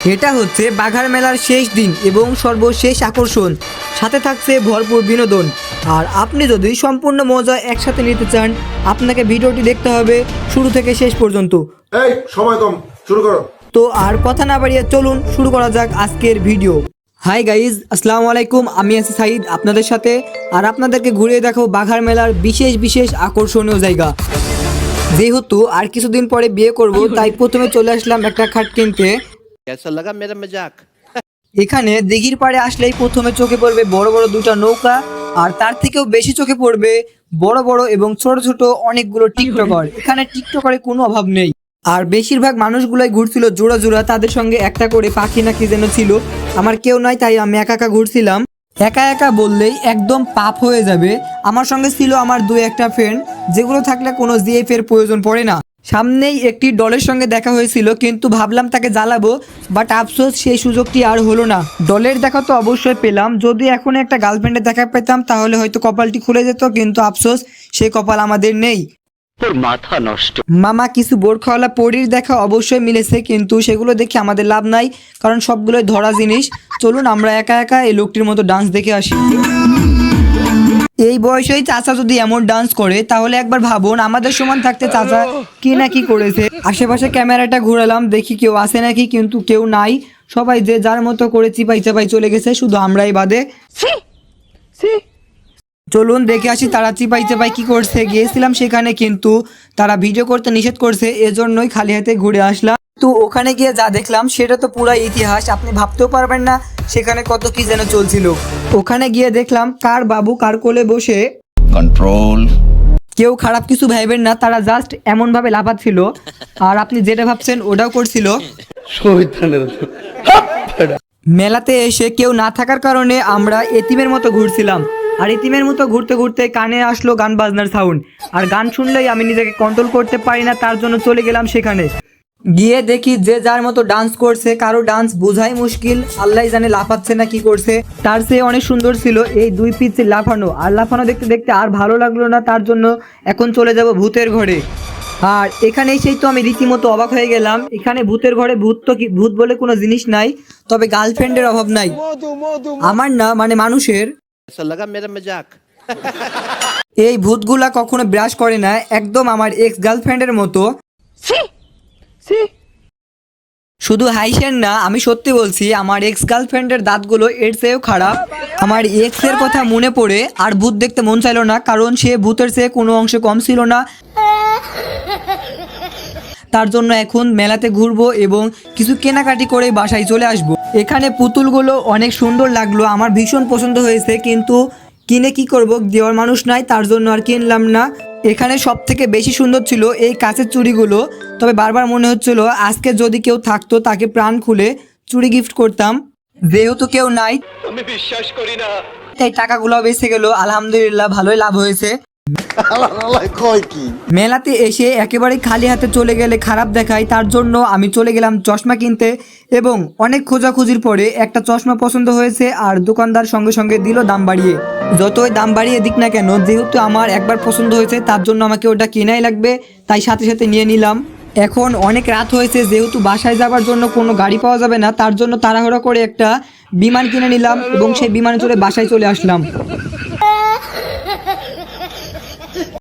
এটা হচ্ছে বাঘার মেলার শেষ দিন এবং সর্বশেষ আকর্ষণ। সাথে থাকছে ভরপুর বিনোদন। আর আপনি যদি সম্পূর্ণ মজা একসাথে নিতে চান আপনাকে ভিডিওটি দেখতে হবে শুরু থেকে শেষ পর্যন্ত। এই সময় কম শুরু করো। তো আর কথা না বাড়িয়ে চলুন শুরু করা যাক আজকের ভিডিও। হাই গাইজ আসসালামু আলাইকুম আমি আছি সাইদ আপনাদের সাথে। আর আপনাদেরকে ঘুরিয়ে দেখো বাঘার মেলার বিশেষ বিশেষ আকর্ষণীয় জায়গা। যেহেতু আর কিছুদিন পরে বিয়ে করব তাই প্রথমে চলে আসলাম একটা খাট কিনতে। कैसा लगा मेरा मजाक এখানে দিঘির পাড়ে আসলেই প্রথমে চোখে পড়বে বড় বড় দুটো নৌকা আর তার থেকেও বেশি চোখে পড়বে বড় বড় এবং ছোট ছোট অনেকগুলো টিকটকার এখানে টিকটকারের কোনো অভাব নেই আর বেশিরভাগ মানুষগুলোই ঘুরছিল জোড়া জোড়া তাদের সঙ্গে একটা করে পাখি নাকি যেন ছিল আমার কেউ নাই তাই আমি একা একা ঘুরছিলাম একা একা বললেই একদম পাপ হয়ে যাবে আমার সঙ্গে ছিল আমার দুই একটা ফ্রেন্ড যেগুলো থাকলে কোনো জিএফ এর প্রয়োজন পড়ে না সামনেই একটি ডলের সঙ্গে দেখা হয়েছিল কিন্তু ভাবলাম তাকে জ্বালাবো বাট আফসোস সেই সুযোগটি আর হলো না। ডলের দেখা তো অবশ্যই পেলাম যদি এখন একটা গার্লফ্রেন্ডের দেখা পেতাম তাহলে হয়তো কপালটি খুলে যেত কিন্তু আফসোস সেই কপাল আমাদের নেই। তোর মাথা নষ্ট। মামা কিছু বোরখাওয়ালা পরীর দেখা অবশ্যই মিলেছে কিন্তু সেগুলো দেখে আমাদের লাভ নাই কারণ সবগুলোই ধরা জিনিস। চলুন আমরা একা একা এই লোকটির মতো ডান্স দেখে আসি। এই বয়সেই চাচা যদি এমন ডান্স করে তাহলে একবার ভাবুন আমাদের সমান থাকতে চাচা কি না কি করেছে। আশেপাশে ক্যামেরাটা ঘুরালাম দেখি কেউ আসে নাকি কিন্তু কেউ নাই। সবাই যে যার মতো করে চিপাই চাপাই চলে গেছে শুধু আমরাই বাদে। চলুন দেখে আসি তারা চিপাই চাপাই কি করছে। গিয়েছিলাম সেখানে কিন্তু তারা ভিডিও করতে নিষেধ করছে এজন্যই খালি হাতে ঘুরে আসলাম। তো ওখানে গিয়ে যা দেখলাম সেটা তো পুরো ইতিহাস। আপনি ভাবতেও পারবেন না সেখানে কত কি যেন চলছিল। ওখানে গিয়ে দেখলাম কার বাবু কার কোলে বসে কন্ট্রোল কেউ খারাপ কিছু ভাইবেন না তারা জাস্ট এমন ভাবে লাফাচ্ছিল। আর আপনি যেটা ভাবছেন ওটাও করছিল। মেলাতে এসে কেউ না থাকার কারণে আমরা এতিমের মতো ঘুরছিলাম। আর এতিমের মতো ঘুরতে ঘুরতে কানে আসলো গান বাজনার সাউন্ড আর গান শুনলেই আমি নিজেকে কন্ট্রোল করতে পারি না তার জন্য চলে গেলাম সেখানে। গিয়ে দেখি যে যার মতো ডান্স করছে কারও ডান্স বোঝাই মুশকিল আল্লাহ জানে লাফাচ্ছে না কি করছে। তার চেয়ে অনেক সুন্দর ছিল এই দুই পিচ লাফানো। আর লাফানো দেখতে দেখতে আর ভালো লাগল না তার জন্য এখন চলে যাব ভূতের ঘরে। আর এখানে সেই তো আমি রীতিমতো অবাক হয়ে গেলাম। এখানে ভূতের ঘরে ভূত তো কি ভূত বলে কোনো জিনিস নাই তবে গার্লফ্রেন্ডের অভাব নাই। আমার না মানে মানুষের। এই ভূতগুলা কখনো ব্রাশ করে না একদম আমার এক্স গার্লফ্রেন্ডের মতো শুধু হাইসেন না, আমি সত্যি বলছি, আমার এক্স গার্লফ্রেন্ডের দাঁতগুলো এর চেয়েও খারাপ। আমার এক্সের কথা মনে পড়ে, আর ভূত দেখতে মন চাইলো না, কারণ সে ভূতের চেয়ে কোনো অংশে কম ছিল না। তার জন্য এখন মেলাতে ঘুরবো এবং কিছু কেনাকাটি করে বাসায় চলে আসব। এখানে পুতুলগুলো অনেক সুন্দর লাগল, আমার ভীষণ পছন্দ হয়েছে, কিন্তু কিনে কি করব? দেওয়ার মানুষ নাই, তার জন্য আর কিনলাম না। এখানে সব থেকে বেশি সুন্দর ছিল এই কাঁচের চুড়িগুলো। তবে বারবার মনে হচ্ছিল আজকে যদি কেউ থাকতো তাকে প্রাণ খুলে চুড়ি গিফট করতাম। যেহেতু কেউ নাই আমি বিশ্বাস করি না। তাই টাকাগুলো বেঁচে গেল। আলহামদুলিল্লাহ ভালোই লাভ হয়েছে। মেলাতে এসে একেবারে খালি হাতে চলে গেলে খারাপ দেখায়। তার জন্য আমি চলে গেলাম চশমা কিনতে এবং অনেক খোঁজাখুঁজির পরে একটা চশমা পছন্দ হয়েছে আর দোকানদার সঙ্গে সঙ্গে দিল দাম বাড়িয়ে। যতই দাম বাড়িয়ে দিক না কেন, যেহেতু আমার একবার পছন্দ হয়েছে, তার জন্য আমাকে ওটা কেনাই লাগবে, তাই সাথে সাথে নিয়ে নিলাম। এখন অনেক রাত হয়েছে, যেহেতু বাসায় যাবার জন্য কোনো গাড়ি পাওয়া যাবে না, তার জন্য তাড়াহুড়ো করে একটা বিমান কিনে নিলাম এবং সেই বিমানে চড়ে বাসায় চলে আসলাম।